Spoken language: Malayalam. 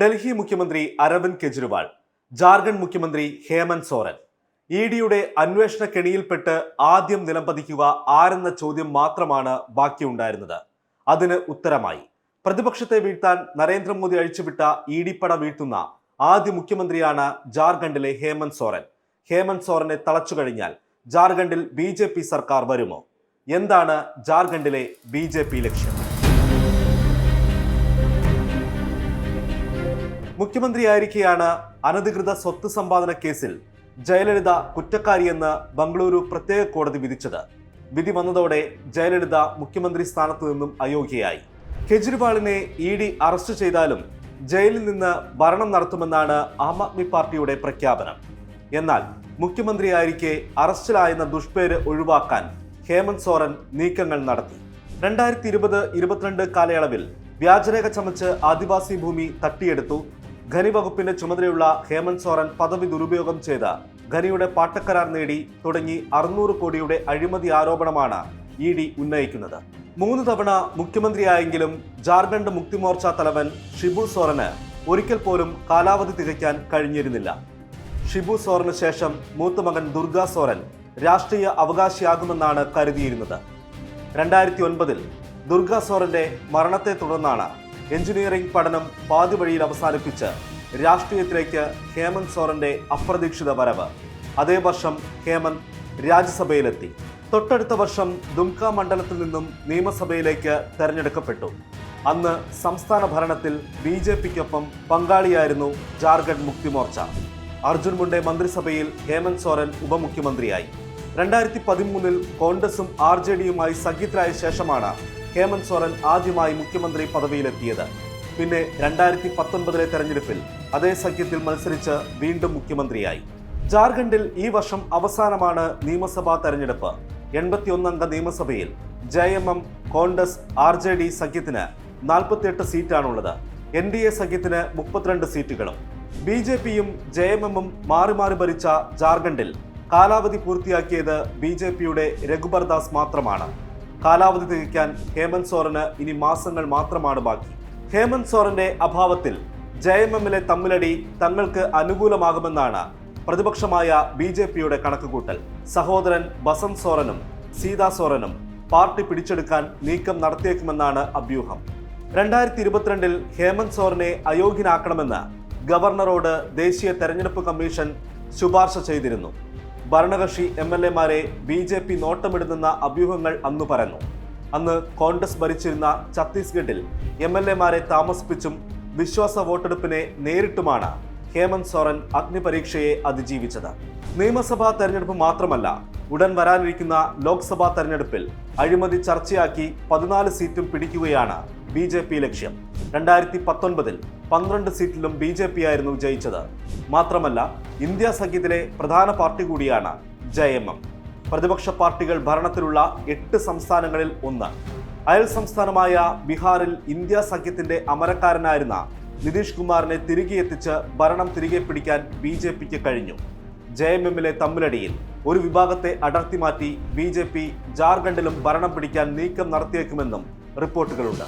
ഡൽഹി മുഖ്യമന്ത്രി അരവിന്ദ് കെജ്രിവാൾ ജാർഖണ്ഡ് മുഖ്യമന്ത്രി ഹേമന്ത് സോറൻ. ഇ ഡിയുടെ അന്വേഷണ കെണിയിൽപ്പെട്ട് ആദ്യം നിലംപതിക്കുക ആരെന്ന ചോദ്യം മാത്രമാണ് ബാക്കിയുണ്ടായിരുന്നത്. അതിന് ഉത്തരമായി. പ്രതിപക്ഷത്തെ വീഴ്ത്താൻ നരേന്ദ്രമോദി അഴിച്ചുവിട്ട ഇ ഡി പട വീഴ്ത്തുന്ന ആദ്യ മുഖ്യമന്ത്രിയാണ് ജാർഖണ്ഡിലെ ഹേമന്ത് സോറൻ. ഹേമന്ത് സോറനെ തളച്ചു കഴിഞ്ഞാൽ ജാർഖണ്ഡിൽ ബി സർക്കാർ വരുമോ? എന്താണ് ജാർഖണ്ഡിലെ ബി ലക്ഷ്യം? മുഖ്യമന്ത്രിയായിരിക്കെയാണ് അനധികൃത സ്വത്ത് സമ്പാദന കേസിൽ ജയലളിത കുറ്റക്കാരിയെന്ന് ബംഗളൂരു പ്രത്യേക കോടതി വിധിച്ചത്. വിധി വന്നതോടെ ജയലളിത മുഖ്യമന്ത്രി സ്ഥാനത്ത് നിന്നും അയോഗ്യയായി. കെജ്രിവാളിനെ ഇ ഡി അറസ്റ്റ് ചെയ്താലും ജയിലിൽ നിന്ന് ഭരണം നടത്തുമെന്നാണ് ആം ആദ്മി പാർട്ടിയുടെ പ്രഖ്യാപനം. എന്നാൽ മുഖ്യമന്ത്രിയായിരിക്കെ അറസ്റ്റിലായെന്ന ദുഷ്പേര് ഒഴിവാക്കാൻ ഹേമന്ത് സോറൻ നീക്കങ്ങൾ നടത്തി. രണ്ടായിരത്തി ഇരുപത് ഇരുപത്തിരണ്ട് കാലയളവിൽ വ്യാജരേഖ ചമച്ച് ആദിവാസി ഭൂമി തട്ടിയെടുത്തു ഖനി വകുപ്പിന്റെ ചുമതലയുള്ള ഹേമന്ത് സോറൻ പദവി ദുരുപയോഗം ചെയ്ത ഖനിയുടെ പാട്ടക്കരാർ നേടി തുടങ്ങി അറുന്നൂറ് കോടിയുടെ അഴിമതി ആരോപണമാണ് ഇ ഡി ഉന്നയിക്കുന്നത്. മൂന്ന് തവണ മുഖ്യമന്ത്രിയായെങ്കിലും ജാർഖണ്ഡ് മുക്തിമോർച്ച തലവൻ ഷിബു സോറന് ഒരിക്കൽ പോലും കാലാവധി തികയ്ക്കാൻ കഴിഞ്ഞിരുന്നില്ല. ഷിബു സോറന് ശേഷം മൂത്ത മകൻ ദുർഗ സോറൻ രാഷ്ട്രീയ അവകാശിയാകുമെന്നാണ് കരുതിയിരുന്നത്. രണ്ടായിരത്തി ഒൻപതിൽ ദുർഗ സോറന്റെ മരണത്തെ തുടർന്നാണ് എഞ്ചിനീയറിംഗ് പഠനം പാതിവഴിയിൽ അവസാനിപ്പിച്ച് രാഷ്ട്രീയത്തിലേക്ക് ഹേമന്ത് സോറന്റെ അപ്രതീക്ഷിത വരവ്. അതേ വർഷം ഹേമന്ത് രാജ്യസഭയിലെത്തി. തൊട്ടടുത്ത വർഷം ദുംക മണ്ഡലത്തിൽ നിന്നും നിയമസഭയിലേക്ക് തെരഞ്ഞെടുക്കപ്പെട്ടു. അന്ന് സംസ്ഥാന ഭരണത്തിൽ ബി ജെ പിക്കൊപ്പം പങ്കാളിയായിരുന്നു ജാർഖണ്ഡ് മുക്തി മോർച്ച. അർജുൻ മുണ്ടെ മന്ത്രിസഭയിൽ ഹേമന്ത് സോറൻ ഉപമുഖ്യമന്ത്രിയായി. രണ്ടായിരത്തി പതിമൂന്നിൽ കോൺഗ്രസും ആർ ജെ ഡിയുമായി സഖ്യത്തിലായ ശേഷമാണ് ഹേമന്ത് സോറൻ ആദ്യമായി മുഖ്യമന്ത്രി പദവിയിലെത്തിയത്. പിന്നെ രണ്ടായിരത്തി പത്തൊൻപതിലെ തെരഞ്ഞെടുപ്പിൽ അതേ സഖ്യത്തിൽ മത്സരിച്ച് വീണ്ടും മുഖ്യമന്ത്രിയായി. ജാർഖണ്ഡിൽ ഈ വർഷം അവസാനമാണ് നിയമസഭാ തെരഞ്ഞെടുപ്പ്. എൺപത്തിയൊന്നംഗ നിയമസഭയിൽ J M M Congress R J D സഖ്യത്തിന് നാൽപ്പത്തിയെട്ട് സീറ്റാണുള്ളത്. എൻ ഡി എ സഖ്യത്തിന് മുപ്പത്തിരണ്ട് സീറ്റുകളും. ബി ജെ പിയും ജെ എം എമ്മും മാറി മാറി ഭരിച്ച ജാർഖണ്ഡിൽ കാലാവധി പൂർത്തിയാക്കിയത് ബി ജെ പിയുടെ രഘുബർദാസ് മാത്രമാണ്. കാലാവധി തികയ്ക്കാൻ ഹേമന്ത് സോറന് ഇനി മാസങ്ങൾ മാത്രമാണ് ബാക്കി. ഹേമന്ത് സോറന്റെ അഭാവത്തിൽ ജെ എം എമ്മിലെ തമ്മിലടി തങ്ങൾക്ക് അനുകൂലമാകുമെന്നാണ് പ്രതിപക്ഷമായ ബി ജെ പിയുടെ കണക്കുകൂട്ടൽ. സഹോദരൻ ബസന്ത് സോറനും സീതാ സോറനും പാർട്ടി പിടിച്ചെടുക്കാൻ നീക്കം നടത്തിയേക്കുമെന്നാണ് അഭ്യൂഹം. രണ്ടായിരത്തി ഇരുപത്തിരണ്ടിൽ ഹേമന്ത് സോറനെ അയോഗ്യനാക്കണമെന്ന് ഗവർണറോട് ദേശീയ തെരഞ്ഞെടുപ്പ് കമ്മീഷൻ ശുപാർശ ചെയ്തിരുന്നു. ഭരണകക്ഷി എം എൽ എമാരെ ബി ജെ പി നോട്ടമിടുന്നെന്ന അഭ്യൂഹങ്ങൾ അന്ന് പറഞ്ഞു അന്ന് കോൺഗ്രസ് ഭരിച്ചിരുന്ന ഛത്തീസ്ഗഡിൽ എം എൽ എമാരെ താമസിപ്പിച്ചും വിശ്വാസ വോട്ടെടുപ്പിനെ നേരിട്ടുമാണ് ഹേമന്ത് സോറൻ അഗ്നിപരീക്ഷയെ അതിജീവിച്ചത്. നിയമസഭാ തെരഞ്ഞെടുപ്പ് മാത്രമല്ല ഉടൻ വരാനിരിക്കുന്ന ലോക്സഭാ തെരഞ്ഞെടുപ്പിൽ അഴിമതി ചർച്ചയാക്കി പതിനാല് സീറ്റും പിടിക്കുകയാണ് ബി ലക്ഷ്യം. രണ്ടായിരത്തി പത്തൊൻപതിൽ പന്ത്രണ്ട് സീറ്റിലും ബി ജെ പി ആയിരുന്നു ജയിച്ചത്. മാത്രമല്ല ഇന്ത്യ സഖ്യത്തിലെ പ്രധാന പാർട്ടി കൂടിയാണ് ജെ എം എം. പ്രതിപക്ഷ പാർട്ടികൾ ഭരണത്തിലുള്ള എട്ട് സംസ്ഥാനങ്ങളിൽ ഒന്ന്. അയൽ സംസ്ഥാനമായ ബീഹാറിൽ ഇന്ത്യ സഖ്യത്തിന്റെ അമരക്കാരനായിരുന്ന നിതീഷ് കുമാറിനെ തിരികെ എത്തിച്ച് ഭരണം തിരികെ പിടിക്കാൻ ബി ജെ പിക്ക് കഴിഞ്ഞു. ജെ എം എമ്മിലെ തമ്മിലടിയിൽ ഒരു വിഭാഗത്തെ അടർത്തി മാറ്റി ബി ജെ പി ജാർഖണ്ഡിലും ഭരണം പിടിക്കാൻ നീക്കം നടത്തിയേക്കുമെന്നും റിപ്പോർട്ടുകളുണ്ട്.